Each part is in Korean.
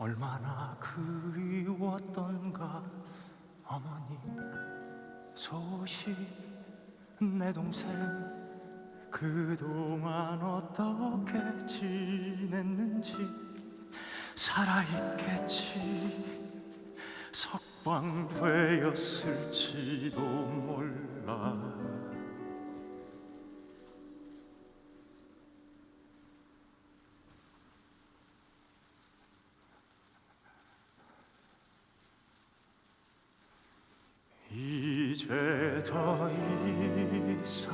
얼마나 그리웠던가 어머니. 소식 내 동생 그동안 어떻게 지냈는지 살아있겠지. 석방되었을지도 몰라 이제 더 이상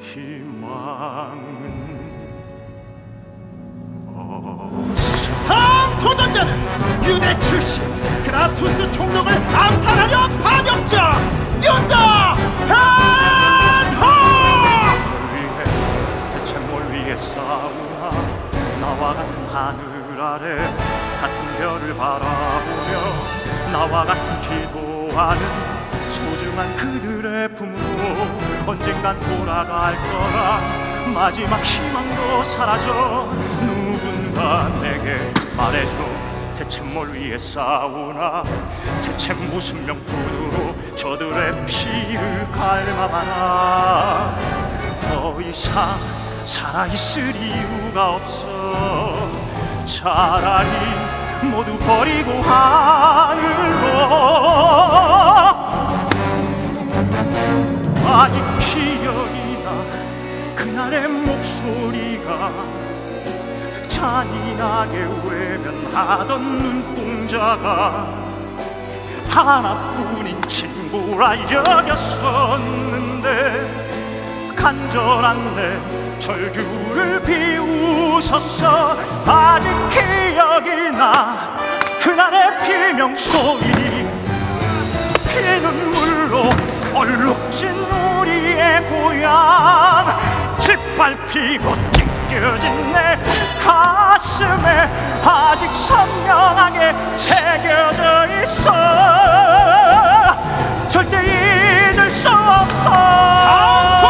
희망은 다음 도전자는 유대 출신 크라투스 총독을 암살하려 반역자 윤다 헨터 위해 대체 뭘 위해 싸우나? 나와 같은 하늘 아래 같은 별을 바라보며 나와 같은 기도하는 소중한 그들의 품으로 언젠간 돌아갈 거라. 마지막 희망도 사라져 누군가 내게 말해줘. 대체 뭘 위해 싸우나? 대체 무슨 명분으로 저들의 피를 갈망하나? 더 이상 살아있을 이유가 없어. 차라리 모두 버리고 하늘로 아직 기억이 나 그날의 목소리가 잔인하게 외면하던 눈동자가 하나뿐인 친구라 여겼었는데 간절한 내 절규를 비웃었어. 아직 기억이 나 그날의 비명 소리. 피눈물로 얼룩진 고향. 짓밟히고 찢겨진 내 가슴에 아직 선명하게 새겨져 있어. 절대 잊을 수 없어. 다음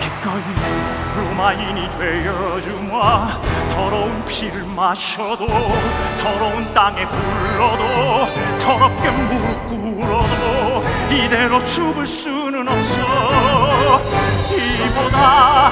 기꺼이 로마인이 되어주마. 더러운 피를 마셔도 더러운 땅에 굴러도 더럽게 꿇어도 이대로 죽을 수는 없어. 이보다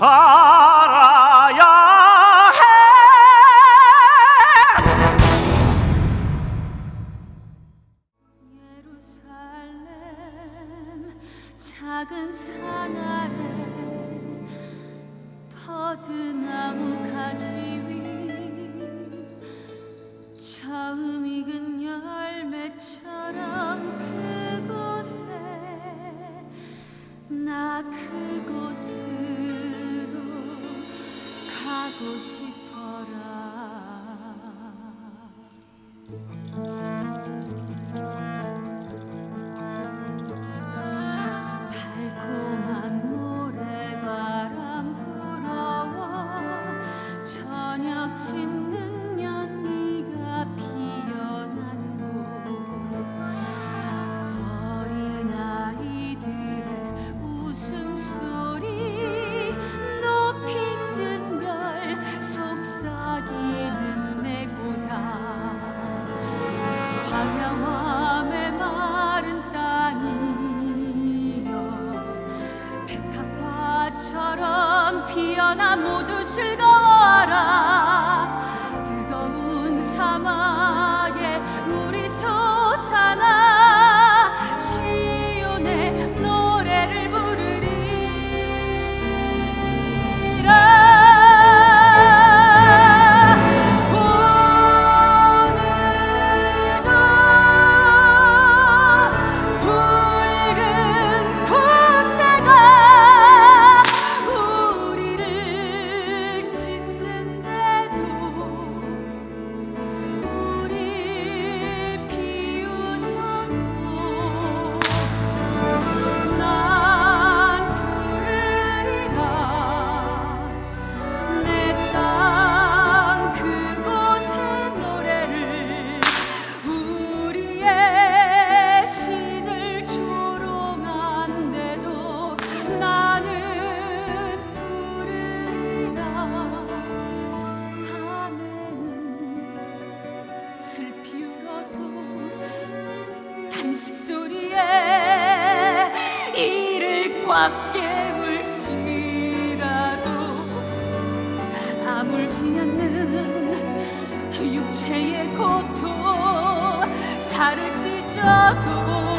살아야 해 예루살렘 작은 산 아래 버드나무 가지 가고 싶어라 음식 소리에 이를 꽉 깨울지라도 아물지 않는 육체의 고통 살을 찢어도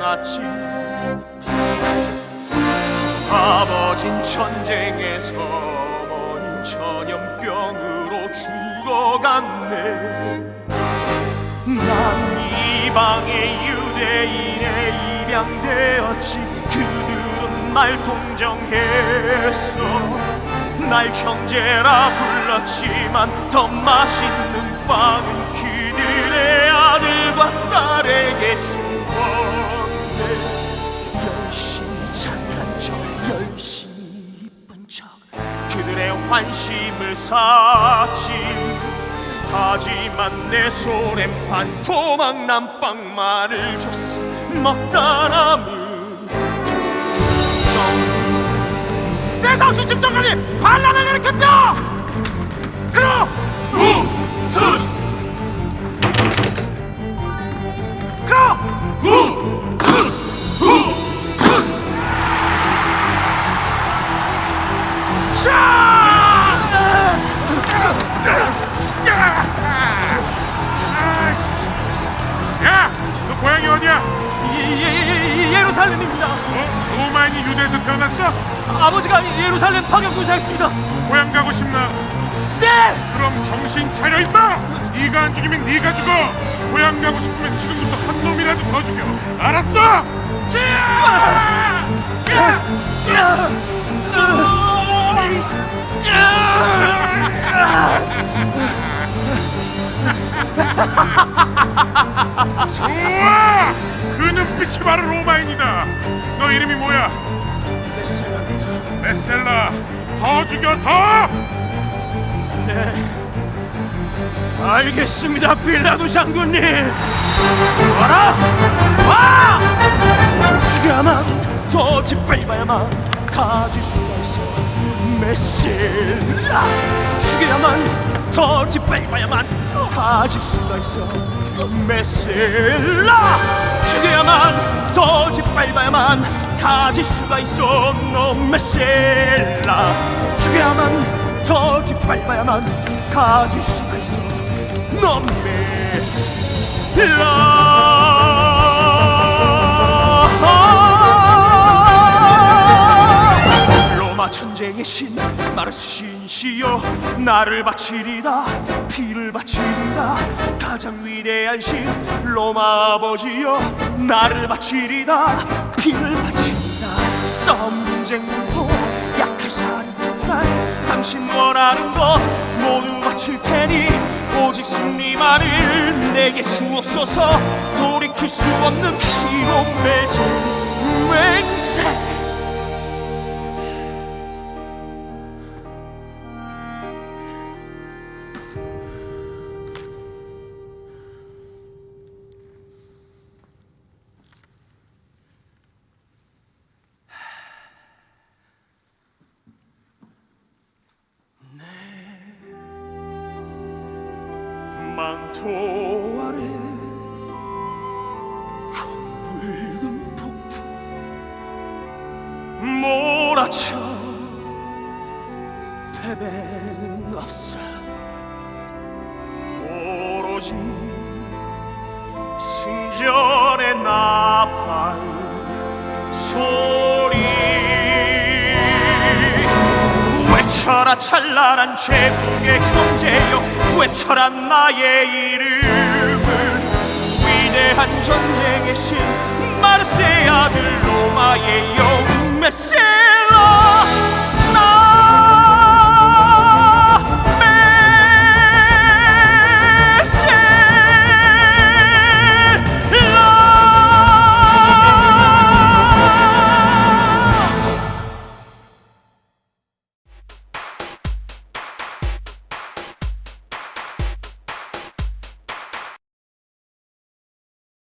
태어났지 아버진 전쟁에서 어머님 전염병으로 죽어갔네. 난 이방의 유대인에 입양되었지 그들은 날 동정했어. 날 형제라 불렀지만 더 맛있는 빵은 그들의 아들과 딸에게 주 그들의 환심을 샀지 하지만 내 손엔 반토막 빵만을 줬어. 먹다 남은 세상시 집정관이 반란을 일으켰다! 그럼 우투스 파견군사였습니다 고향 가고 싶나? 네! 그럼 정신 차려 임마! 네가 안 죽이면 네가 죽어! 고향 가고 싶으면 지금부터 한 놈이라도 더 죽여! 알았어? 좋아! 그 눈빛이 바로 로마인이다! 너 이름이 뭐야? 메셀라입니다 메셀라! 더 죽여 더! 알겠습니다 빌라도 장군님. 와라? 와! 죽여야만 더 짓밟아야만 가질 수가 있어. 메셀라. 죽여야만 더 짓밟아야만 가질 수가 있어. 메셀라. 죽여야만 더 짓밟아야만 가질 수가 있어. 너 메셀라 죽여야만 더 짓밟아야만 가질 수가 있어. 너 메셀라 로마 전쟁의 신 마르스 신시여 나를 바치리다 피를 바치리다 가장 위대한 신 로마 아버지여. 나를 바치리다 피를 바치리다 싸움 분쟁 공포 약탈 살인 병살 당신 원하는 것 모두 바칠 테니 오직 승리만을 내게 주옵소서. 돌이킬 수 없는 피로 맺은 맹세 망토 아래 검붉은 폭풍 몰아쳐 패배는 없어. 오로지 승전의 나팔 소 외쳐라 찬란한 제국의 형제여 외쳐라 나의 이름을 위대한 전쟁의 신 마르세 아들 로마의 영 메세